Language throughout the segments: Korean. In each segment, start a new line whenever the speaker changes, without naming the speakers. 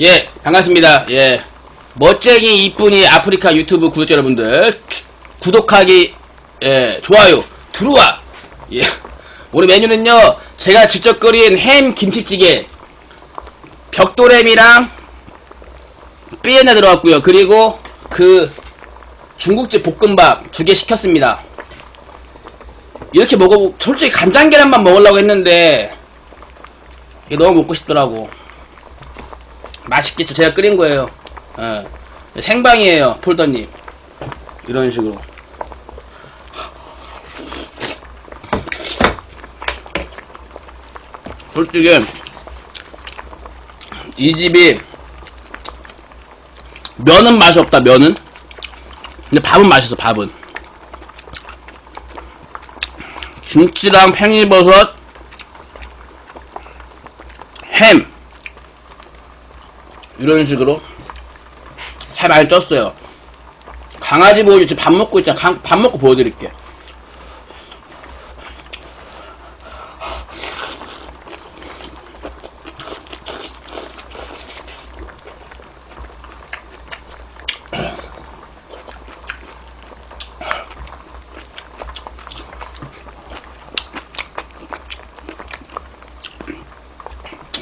예, 반갑습니다. 예. 멋쟁이 이쁜이 아프리카 유튜브 구독자 여러분들, 추- 구독하기, 예, 좋아요, 들어와! 예. 오늘 메뉴는요, 제가 직접 끓인 햄 김치찌개, 벽돌햄이랑 삐에나 들어갔고요. 그리고 그 중국집 볶음밥 두 개 시켰습니다. 이렇게 먹어, 솔직히 간장 계란만 먹으려고 했는데, 너무 먹고 싶더라고. 맛있겠죠. 제가 끓인 거예요. 예. 생방이에요, 폴더님. 이런 식으로. 솔직히, 이 집이, 면은 맛이 없다, 면은. 근데 밥은 맛있어, 밥은. 김치랑 팽이버섯, 햄, 이런 식으로 살 많이 쪘어요. 강아지 보여줘. 지금 밥 먹고 있잖아. 강- 밥 먹고 보여드릴게.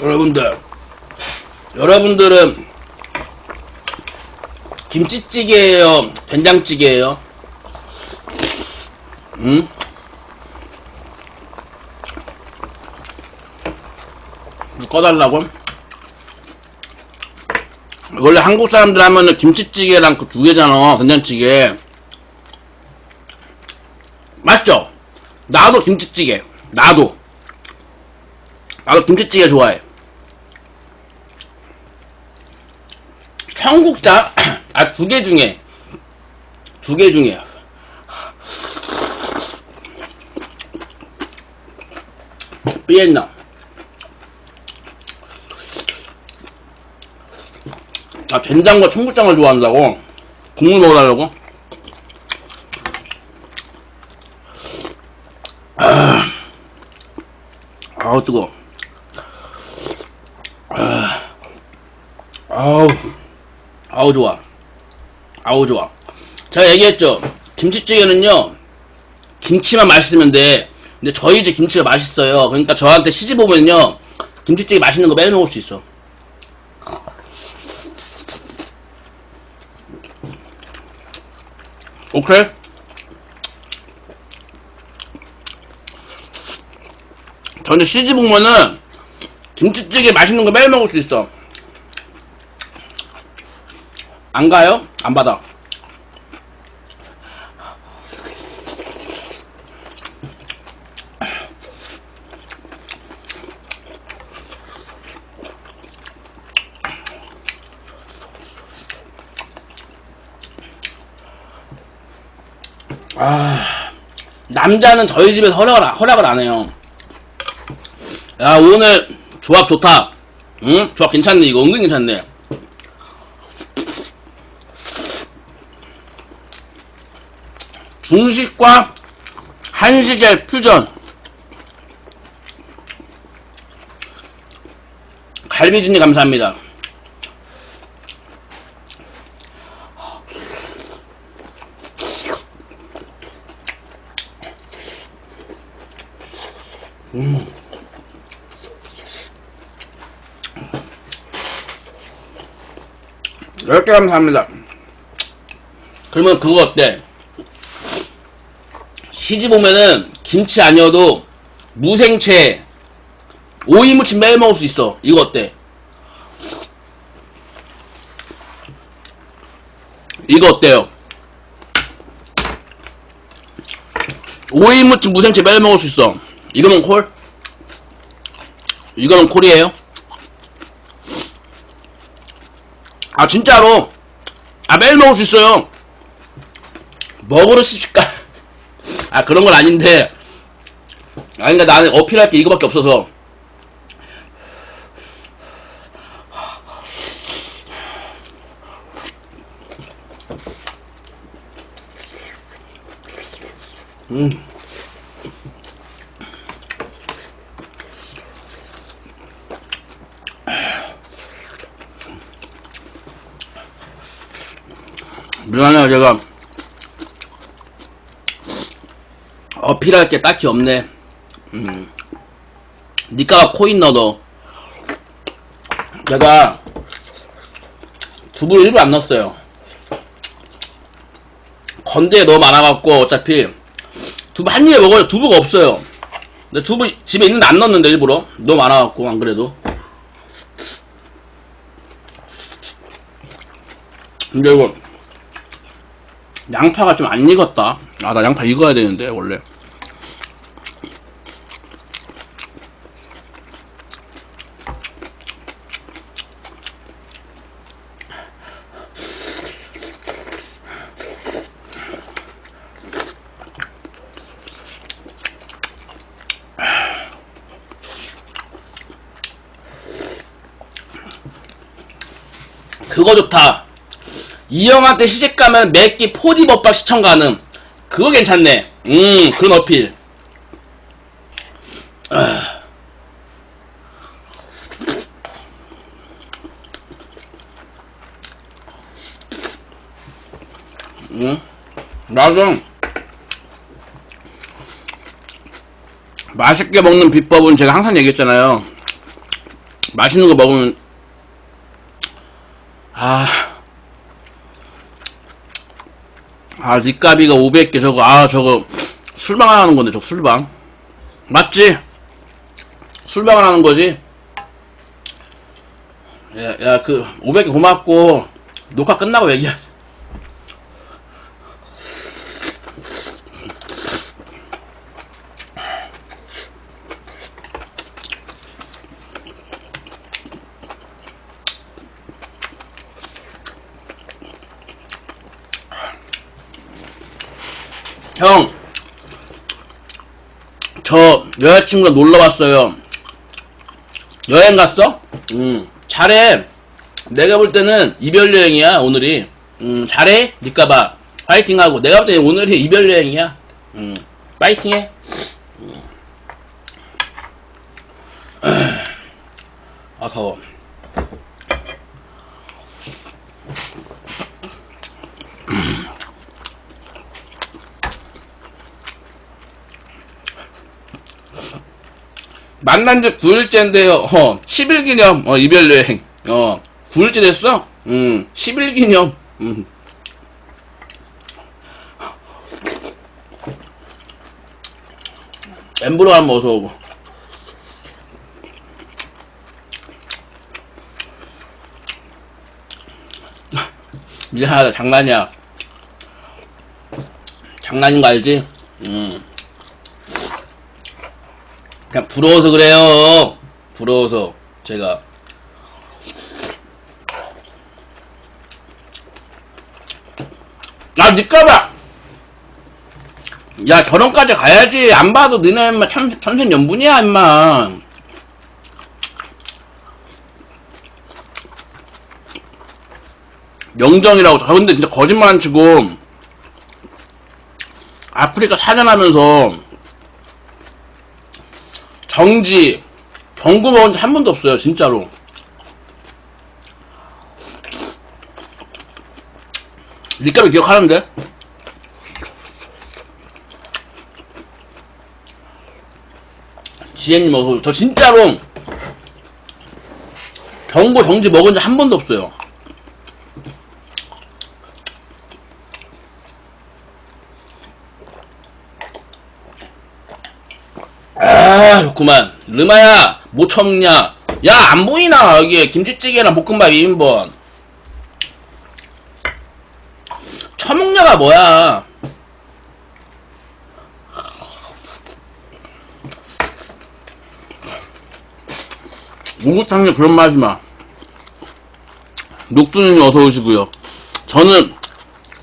여러분들, 여러분들은 김치찌개예요? 된장찌개예요? 응? 이거 꺼달라고? 원래 한국 사람들 하면은 김치찌개랑 그 두 개잖아 된장찌개 맞죠? 나도 김치찌개 나도 나도 김치찌개 좋아해 청국장 아 두 개 중에 두 개 중에. 비엔나. 아 된장과 청국장을 좋아한다고? 국물 아 아우 뜨거. 아 아우 아우 좋아. 아우 좋아. 제가 얘기했죠. 김치찌개는요 김치만 맛있으면 돼. 근데 저희 집 김치가 맛있어요. 그러니까 저한테 시집 오면요 김치찌개 맛있는 거 매일 먹을 수 있어. 오케이? 저한테 시집 오면은 김치찌개 맛있는 거 매일 먹을 수 있어 안 가요? 안 받아. 아, 남자는 저희 집에서 허락을, 안- 허락을 안 해요. 야, 오늘 조합 좋다. 응? 조합 괜찮네. 이거 은근 괜찮네. 중식과 한식의 퓨전. 갈비진이 감사합니다. 음. 10개 감사합니다. 그러면 그거 어때? 시집 오면은 김치 아니어도 무생채 오이 무침 매일 먹을 수 있어. 이거 어때? 이거 어때요? 오이 무침 무생채 매일 먹을 수 있어. 이거는 콜? 이거는 콜이에요? 아 진짜로 아 매일 먹을 수 있어요. 먹으러 시집가 아 그런 건 아닌데 아니 그러니까 나는 어필할 게 이거밖에 없어서 음. 미안해요 제가 어필할 게 딱히 없네. 음. 니가 코인 넣어. 제가 두부 일부 안 넣었어요. 건대에 너무 많아갖고 어차피 두부 한 입에 먹어요. 두부가 없어요. 근데 두부 집에 있는데 안 넣었는데 일부러 너무 많아갖고 안 그래도. 근데 이거 양파가 좀 안 익었다. 아 나 양파 익어야 되는데 원래. 그거 좋다. 이영한테 시집 가면 매끼 포디 법박 시청 가능. 그거 괜찮네. 음, 그런 어필. 아. 음, 나도 맛있게 먹는 비법은 제가 항상 얘기했잖아요. 맛있는 거 먹으면 아, 니까비가 500개 저거, 아, 저거, 술방 하는 건데, 저 술방. 맞지? 술방을 하는 거지? 야, 야, 그, 500개 고맙고, 녹화 끝나고 얘기해. 형, 저 여자친구가 놀러 왔어요. 여행 갔어? 음, 잘해. 내가 볼 때는 이별 여행이야 오늘이. 음, 잘해. 니까 봐 파이팅하고. 내가 볼 때는 오늘이 이별 여행이야. 음, 파이팅해. 음. 아까워. 만난 지 9일째인데요. 어, 10일 기념, 어, 이별 여행. 어, 9일째 됐어? 음, 10일 기념. 음. 엠브로 한번 어서 오고. 미안하다, 장난이야. 장난인 거 알지? 음. 그냥 부러워서 그래요. 부러워서 제가. 아 니까봐! 야 결혼까지 가야지. 안 봐도 너네 인마 천, 천생연분이야 인마. 영정이라고. 저 근데 진짜 거짓말 안 치고. 아프리카 사냥하면서 정지 경고 먹은 지 한 번도 없어요 진짜로. 니까비 기억하는데? 지혜님 어서 저 진짜로 경고 정지 먹은 지 한 번도 없어요 아, 좋구만. 르마야, 뭐 처먹냐? 야, 안 보이나? 여기 김치찌개랑 볶음밥 2인분. 처먹냐가 뭐야? 목욕탕에 그런 말 하지 마. 녹수님 어서 오시고요. 저는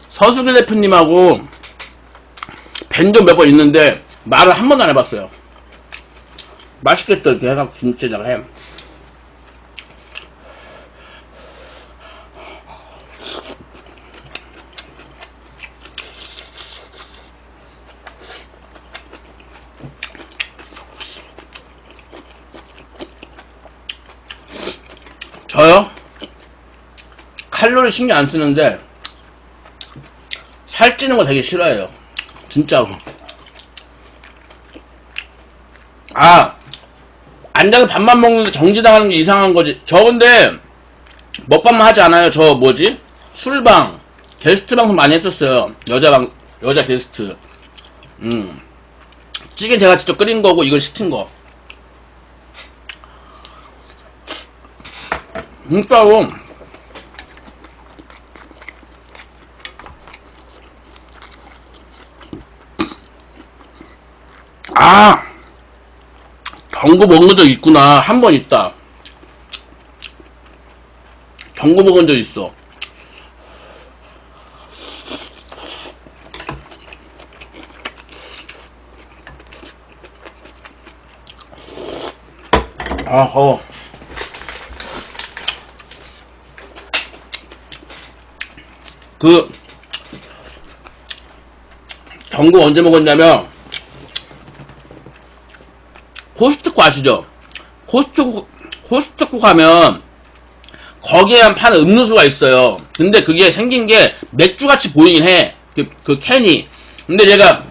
서수길 대표님하고 뵌 적 몇 번 있는데 말을 한 번도 안 해봤어요. 맛있겠다 이렇게 해갖고 김치에다가 해. 저요? 칼로리 신경 안 쓰는데 살찌는 거 되게 싫어해요. 진짜로. 아, 앉아서 밥만 먹는데 정지당하는 게 이상한 거지. 저 근데 먹방만 하지 않아요. 저 뭐지? 술방, 게스트 방송 많이 했었어요. 여자 방, 여자 게스트. 음. 찌개 제가 직접 끓인 거고 이걸 시킨 거. 진짜로. 아! 경고 먹은 적 있구나. 한 번 있다. 경고 먹은 적 있어. 아, 어. 그, 경고 언제 먹었냐면, 코스트코 아시죠? 코스트코, 코스트코 가면, 거기에만 파는 음료수가 있어요. 근데 그게 생긴 게 맥주같이 보이긴 해. 그, 그 캔이. 근데 제가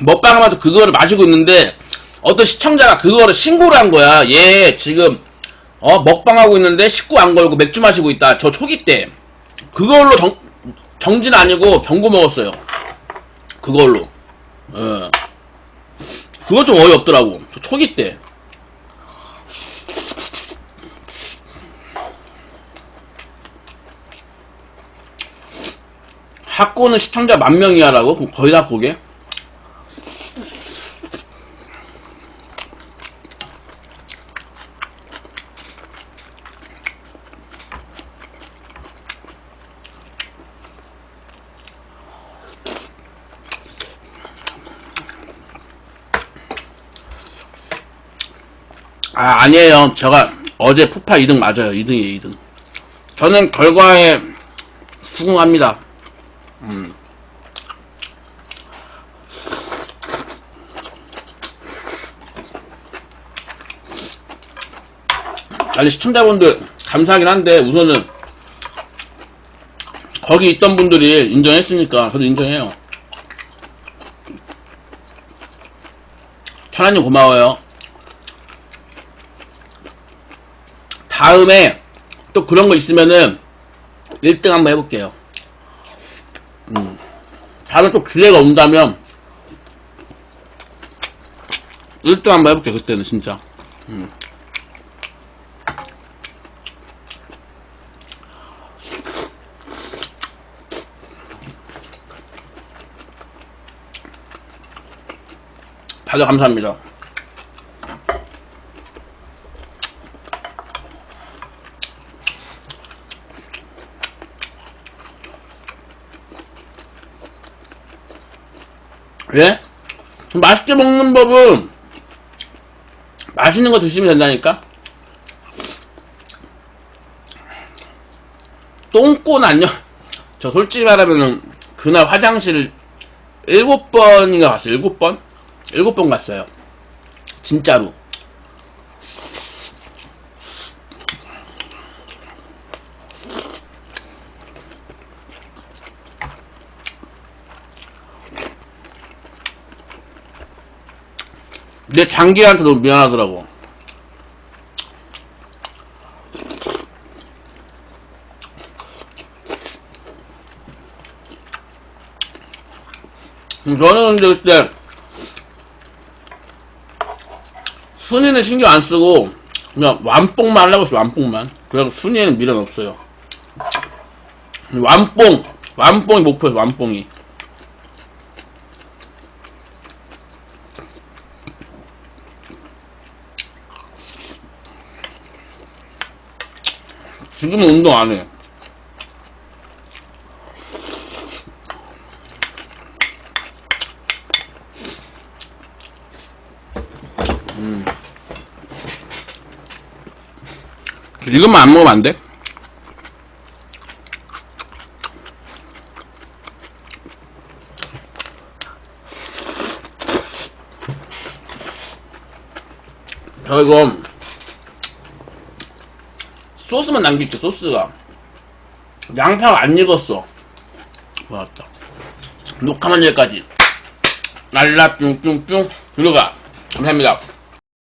먹방하면서 그거를 마시고 있는데 어떤 시청자가 그거를 신고를 한 거야. 얘 지금 어 먹방하고 있는데 식구 안 걸고 맥주 마시고 있다. 저 초기 때 그걸로 정 정진 아니고 병고 먹었어요. 그걸로. 어. 그거 좀 어이없더라고. 저 초기 때. 학고는 시청자 만 명이야라고? 거의 다 보게? 아, 아니에요. 제가 어제 푸파 2등 맞아요. 2등이에요, 2등. 저는 결과에 수긍합니다. 아니 시청자분들 감사하긴 한데 우선은 거기 있던 분들이 인정했으니까 저도 인정해요. 천안님 고마워요. 다음에 또 그런 거 있으면은 1등 한번 해볼게요. 음. 다음에 또 기회가 온다면 1등 한번 해볼게요. 그때는 진짜. 다들 감사합니다. 예? 맛있게 먹는 법은 맛있는 거 드시면 된다니까? 똥꼬는 안녕. 저 솔직히 말하면은 그날 화장실을 일곱 번인가 갔어요. 일곱 번? 일곱 번 갔어요. 진짜로. 내 장기한테 너무 미안하더라고. 음, 저는 근데 그때 순위는 신경 안 쓰고 그냥 완뽕만 하려고 했어요 완뽕만. 그래서 순위에는 미련 없어요. 완뽕 완뽕이 목표였어 완뽕이 지금은 운동 안 해. 음. 이것만 안 먹으면 안 돼? 저 이거 소스만 남길게 소스가 양파가 안 익었어 맞다 녹화만 여기까지. 날라 뿅뿅뿅 들어가. 감사합니다.